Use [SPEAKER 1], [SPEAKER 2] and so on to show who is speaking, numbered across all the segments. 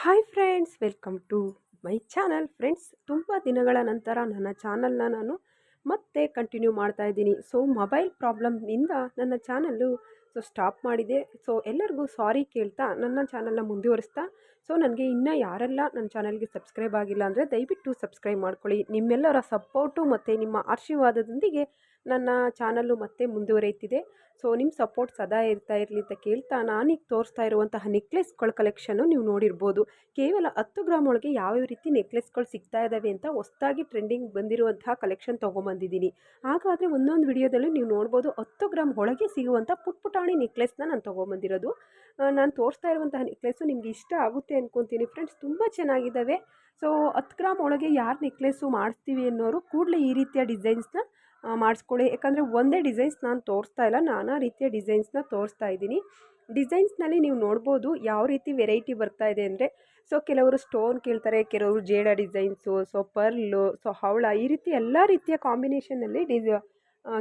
[SPEAKER 1] Hi friends welcome to my channel friends ತುಂಬ ದಿನಗಳ ನಂತರ ನನ್ನ ಚಾನಲ್ನ ನಾನು ಮತ್ತೆ ಕಂಟಿನ್ಯೂ ಮಾಡ್ತಾ ಇದ್ದೀನಿ. ಸೊ ಮೊಬೈಲ್ ಪ್ರಾಬ್ಲಮ್ನಿಂದ ನನ್ನ ಚಾನಲ್ಲು ಸೊ ಸ್ಟಾಪ್ ಮಾಡಿದೆ. ಸೊ ಎಲ್ಲರಿಗೂ ಸಾರಿ ಕೇಳ್ತಾ ನನ್ನ ಚಾನಲ್ನ ಮುಂದುವರಿಸ್ತಾ. ಸೊ ನನಗೆ ಇನ್ನೂ ಯಾರೆಲ್ಲ ನನ್ನ ಚಾನಲ್ಗೆ ಸಬ್ಸ್ಕ್ರೈಬ್ ಆಗಿಲ್ಲ ಅಂದರೆ ದಯವಿಟ್ಟು ಸಬ್ಸ್ಕ್ರೈಬ್ ಮಾಡ್ಕೊಳ್ಳಿ. ನಿಮ್ಮೆಲ್ಲರ ಸಪೋರ್ಟು ಮತ್ತು ನಿಮ್ಮ ಆಶೀರ್ವಾದದೊಂದಿಗೆ ನನ್ನ ಚಾನಲ್ಲು ಮತ್ತೆ ಮುಂದುವರಿಯುತ್ತಿದೆ. ಸೊ ನಿಮ್ಮ ಸಪೋರ್ಟ್ ಸದಾ ಇರ್ತಾ ಇರಲಿ ಅಂತ ಕೇಳ್ತಾ ನಾನೀಗ ತೋರಿಸ್ತಾ ಇರುವಂತಹ ನೆಕ್ಲೆಸ್ಗಳ ಕಲೆಕ್ಷನ್ನು ನೀವು ನೋಡಿರ್ಬೋದು. ಕೇವಲ ಹತ್ತು ಗ್ರಾಮ್ ಒಳಗೆ ಯಾವ್ಯಾವ ರೀತಿ ನೆಕ್ಲೆಸ್ಗಳು ಸಿಗ್ತಾ ಇದ್ದಾವೆ ಅಂತ ಹೊಸದಾಗಿ ಟ್ರೆಂಡಿಂಗ್ ಬಂದಿರುವಂತಹ ಕಲೆಕ್ಷನ್ ತೊಗೊಂಬಂದಿದ್ದೀನಿ. ಹಾಗಾದರೆ ಒಂದೊಂದು ವಿಡಿಯೋದಲ್ಲಿ ನೀವು ನೋಡ್ಬೋದು ಹತ್ತು ಗ್ರಾಮ್ ಒಳಗೆ ಸಿಗುವಂಥ ಪುಟ್ ಪುಟಾಣಿ ನೆಕ್ಲೆಸ್ನ ನಾನು ತೊಗೊಂಬಂದಿರೋದು. ನಾನು ತೋರಿಸ್ತಾ ಇರುವಂತಹ ನೆಕ್ಲೆಸ್ಸು ನಿಮಗೆ ಇಷ್ಟ ಆಗುತ್ತೆ ಅಂದ್ಕೊತೀನಿ ಫ್ರೆಂಡ್ಸ್ ತುಂಬ ಚೆನ್ನಾಗಿದ್ದಾವೆ ಸೊ ಹತ್ತು ಗ್ರಾಮ್ ಒಳಗೆ ಯಾರು ನೆಕ್ಲೆಸ್ಸು ಮಾಡಿಸ್ತೀವಿ ಅನ್ನೋರು ಕೂಡಲೇ ಈ ರೀತಿಯ ಡಿಸೈನ್ಸ್ನ ಮಾಡಿಸ್ಕೊಳ್ಳಿ. ಯಾಕಂದರೆ ಒಂದೇ ಡಿಸೈನ್ಸ್ ನಾನು ತೋರಿಸ್ತಾ ಇಲ್ಲ. ನಾನಾ ರೀತಿಯ ಡಿಸೈನ್ಸ್ನ ತೋರಿಸ್ತಾ ಇದ್ದೀನಿ. ಡಿಸೈನ್ಸ್ನಲ್ಲಿ ನೀವು ನೋಡ್ಬೋದು ಯಾವ ರೀತಿ ವೆರೈಟಿ ಬರ್ತಾ ಇದೆ ಅಂದರೆ, ಸೊ ಕೆಲವರು ಸ್ಟೋನ್ ಕೇಳ್ತಾರೆ, ಕೆಲವರು ಜೇಡ ಡಿಸೈನ್ಸು, ಸೊ ಪರ್ಲು, ಸೊ ಹವಳ, ಈ ರೀತಿ ಎಲ್ಲ ರೀತಿಯ ಕಾಂಬಿನೇಷನಲ್ಲಿ ಡಿಸ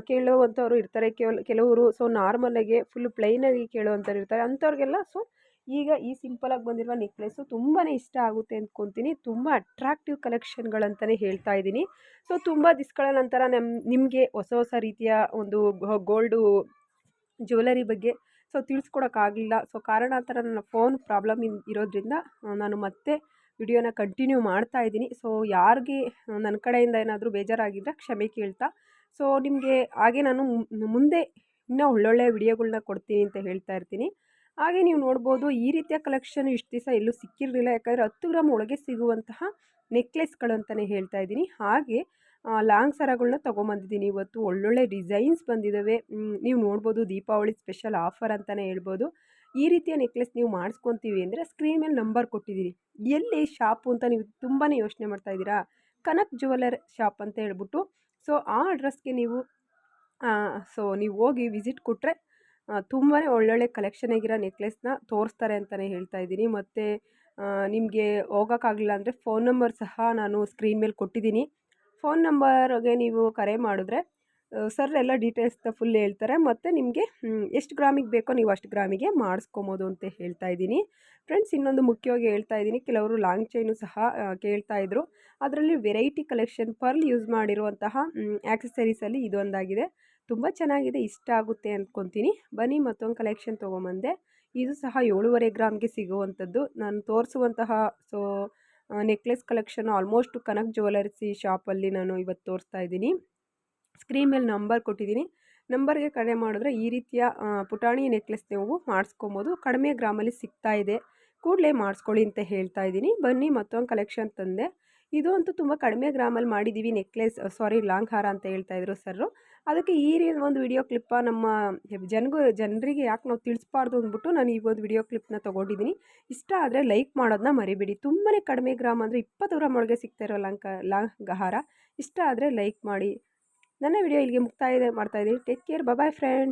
[SPEAKER 1] ಕೇಳುವಂಥವ್ರು ಇರ್ತಾರೆ. ಕೆಲವರು, ಸೊ ನಾರ್ಮಲಾಗೆ ಫುಲ್ ಪ್ಲೈನಾಗಿ ಕೇಳುವಂಥವ್ರು ಇರ್ತಾರೆ. ಅಂಥವ್ರಿಗೆಲ್ಲ, ಸೊ ಈಗ ಈ ಸಿಂಪಲಾಗಿ ಬಂದಿರುವ ನೆಕ್ಲೆಸ್ಸು ತುಂಬಾ ಇಷ್ಟ ಆಗುತ್ತೆ ಅಂದ್ಕೊತೀನಿ ತುಂಬ ಅಟ್ರಾಕ್ಟಿವ್ ಕಲೆಕ್ಷನ್ಗಳಂತಲೇ ಹೇಳ್ತಾ ಇದ್ದೀನಿ. ಸೊ ತುಂಬ ದಿಸ್ಗಳ ನಂತರ ನಮ್ಮ ನಿಮಗೆ ಹೊಸ ಹೊಸ ರೀತಿಯ ಒಂದು ಗೋಲ್ಡು ಜ್ಯುವೆಲರಿ ಬಗ್ಗೆ ಸೊ ತಿಳಿಸ್ಕೊಡೋಕ್ಕಾಗಲಿಲ್ಲ ಸೊ ಕಾರಣಾಂತರ ನನ್ನ ಫೋನ್ ಪ್ರಾಬ್ಲಮ್ ಇರೋದ್ರಿಂದ ನಾನು ಮತ್ತೆ ವಿಡಿಯೋನ ಕಂಟಿನ್ಯೂ ಮಾಡ್ತಾ ಇದ್ದೀನಿ. ಸೊ ಯಾರಿಗೆ ನನ್ನ ಕಡೆಯಿಂದ ಏನಾದರೂ ಬೇಜಾರಾಗಿದ್ದರೆ ಕ್ಷಮೆ ಕೇಳ್ತಾ. ಸೊ ನಿಮಗೆ ಹಾಗೆ ನಾನು ಮುಂದೆ ಇನ್ನೂ ಒಳ್ಳೊಳ್ಳೆ ವಿಡಿಯೋಗಳನ್ನ ಕೊಡ್ತೀನಿ ಅಂತ ಹೇಳ್ತಾ ಇರ್ತೀನಿ. ಹಾಗೆ ನೀವು ನೋಡ್ಬೋದು ಈ ರೀತಿಯ ಕಲೆಕ್ಷನ್ ಇಷ್ಟು ದಿವಸ ಎಲ್ಲೂ ಸಿಕ್ಕಿರಲಿಲ್ಲ. ಯಾಕಂದರೆ ಹತ್ತು ಗ್ರಾಮ್ ಒಳಗೆ ಸಿಗುವಂತಹ ನೆಕ್ಲೆಸ್ಗಳು ಅಂತಲೇ ಹೇಳ್ತಾ ಇದ್ದೀನಿ. ಹಾಗೆ ಲಾಂಗ್ ಸರಗಳನ್ನ ತೊಗೊಂಬಂದಿದ್ದೀನಿ. ಇವತ್ತು ಒಳ್ಳೊಳ್ಳೆ ಡಿಸೈನ್ಸ್ ಬಂದಿದ್ದಾವೆ ನೀವು ನೋಡ್ಬೋದು ದೀಪಾವಳಿ ಸ್ಪೆಷಲ್ ಆಫರ್ ಅಂತಲೇ ಹೇಳ್ಬೋದು. ಈ ರೀತಿಯ ನೆಕ್ಲೆಸ್ ನೀವು ಮಾಡಿಸ್ಕೊತೀವಿ ಅಂದರೆ ಸ್ಕ್ರೀನ್ ಮೇಲೆ ನಂಬರ್ ಕೊಟ್ಟಿದ್ದೀನಿ ಎಲ್ಲಿ ಶಾಪು ಅಂತ ನೀವು ತುಂಬಾ ಯೋಚನೆ ಮಾಡ್ತಾ ಇದ್ದೀರಾ? ಕನಕ್ ಜುವೆಲ್ಲರ್ ಶಾಪ್ ಅಂತ ಹೇಳ್ಬಿಟ್ಟು. ಸೊ ಆ ಅಡ್ರೆಸ್ಗೆ ನೀವು ಸೊ ನೀವು ಹೋಗಿ ವಿಸಿಟ್ ಕೊಟ್ಟರೆ ತುಂಬಾ ಒಳ್ಳೊಳ್ಳೆ ಕಲೆಕ್ಷನ್ ಆಗಿರೋ ನೆಕ್ಲೆಸ್ನ ತೋರಿಸ್ತಾರೆ ಅಂತಲೇ ಹೇಳ್ತಾ ಇದ್ದೀನಿ. ಮತ್ತು ನಿಮಗೆ ಹೋಗೋಕ್ಕಾಗಲಿಲ್ಲ ಅಂದರೆ ಫೋನ್ ನಂಬರ್ ಸಹ ನಾನು ಸ್ಕ್ರೀನ್ ಮೇಲೆ ಕೊಟ್ಟಿದ್ದೀನಿ. ಫೋನ್ ನಂಬರ್ಗೆ ನೀವು ಕರೆ ಮಾಡಿದ್ರೆ ಸರ್ ಎಲ್ಲ ಡೀಟೇಲ್ಸ್ನ ಫುಲ್ ಹೇಳ್ತಾರೆ. ಮತ್ತು ನಿಮಗೆ ಎಷ್ಟು ಗ್ರಾಮಿಗೆ ಬೇಕೋ ನೀವು ಅಷ್ಟು ಗ್ರಾಮಿಗೆ ಮಾಡಿಸ್ಕೊಬೋದು ಅಂತ ಹೇಳ್ತಾ ಇದ್ದೀನಿ. ಫ್ರೆಂಡ್ಸ್ ಇನ್ನೊಂದು ಮುಖ್ಯವಾಗಿ ಹೇಳ್ತಾ ಇದ್ದೀನಿ. ಕೆಲವರು ಲಾಂಗ್ ಚೈನು ಸಹ ಕೇಳ್ತಾ ಇದ್ರು. ಅದರಲ್ಲಿ ವೆರೈಟಿ ಕಲೆಕ್ಷನ್ ಪರ್ಲ್ ಯೂಸ್ ಮಾಡಿರುವಂತಹ ಆ್ಯಕ್ಸಸರೀಸಲ್ಲಿ ಇದೊಂದಾಗಿದೆ. ತುಂಬ ಚೆನ್ನಾಗಿದೆ, ಇಷ್ಟ ಆಗುತ್ತೆ ಅಂದ್ಕೊತೀನಿ ಬನ್ನಿ ಮತ್ತೊಂದು ಕಲೆಕ್ಷನ್ ತೊಗೊಂಬಂದೆ. ಇದು ಸಹ ಏಳುವರೆ ಗ್ರಾಮ್ಗೆ ಸಿಗುವಂಥದ್ದು. ನಾನು ತೋರಿಸುವಂತಹ, so necklace collection almost Kanak ಜ್ಯುವೆಲರ್ಸಿ ಶಾಪಲ್ಲಿ ನಾನು ಇವತ್ತು ತೋರಿಸ್ತಾ ಇದ್ದೀನಿ. ಸ್ಕ್ರೀನ್ ಮೇಲೆ ನಂಬರ್ ಕೊಟ್ಟಿದ್ದೀನಿ. ನಂಬರ್ಗೆ ಕರೆ ಮಾಡಿದ್ರೆ ಈ ರೀತಿಯ ಪುಟಾಣಿ ನೆಕ್ಲೆಸ್ ನೀವು ಮಾಡಿಸ್ಕೊಬೋದು. ಕಡಿಮೆ ಗ್ರಾಮಲ್ಲಿ ಸಿಗ್ತಾ ಇದೆ. ಕೂಡಲೇ ಮಾಡಿಸ್ಕೊಳ್ಳಿ ಅಂತ ಹೇಳ್ತಾ ಇದ್ದೀನಿ. ಬನ್ನಿ ಮತ್ತೊಂದು ಕಲೆಕ್ಷನ್ ತಂದೆ. ಇದು ಅಂತೂ ತುಂಬ ಕಡಿಮೆ ಗ್ರಾಮಲ್ಲಿ ಮಾಡಿದ್ದೀವಿ ನೆಕ್ಲೆಸ್ ಸಾರಿ ಲಾಂಗ್ ಹಾರ ಅಂತ ಹೇಳ್ತಾ ಇದ್ರು ಸರ್ ಅದಕ್ಕೆ ಈ ಒಂದು ವಿಡಿಯೋ ಕ್ಲಿಪ್ಪ ನಮ್ಮ ಜನಗೂ, ಜನರಿಗೆ ಯಾಕೆ ನಾವು ತಿಳಿಸ್ಬಾರ್ದು ಅಂದ್ಬಿಟ್ಟು ನಾನು ಈ ಒಂದು ವಿಡಿಯೋ ಕ್ಲಿಪ್ನ ತೊಗೊಂಡಿದ್ದೀನಿ ಇಷ್ಟ ಆದರೆ ಲೈಕ್ ಮಾಡೋದನ್ನ ಮರಿಬೇಡಿ. ತುಂಬಾ ಕಡಿಮೆ ಗ್ರಾಮ್ ಅಂದರೆ ಇಪ್ಪತ್ತು ಗ್ರಾಮ್ ಒಳಗೆ ಸಿಗ್ತಾ ಇರೋ ಲಾಂಗ್ ಲಾಂಗ್ ಹಾರ. ಇಷ್ಟ ಆದರೆ ಲೈಕ್ ಮಾಡಿ. ನನ್ನ ವಿಡಿಯೋ ಇಲ್ಲಿಗೆ ಮುಕ್ತಾಯ ಮಾಡ್ತಾಯಿದ್ದೀನಿ ಟೇಕ್ ಕೇರ್ ಬಾಯ್ ಫ್ರೆಂಡ್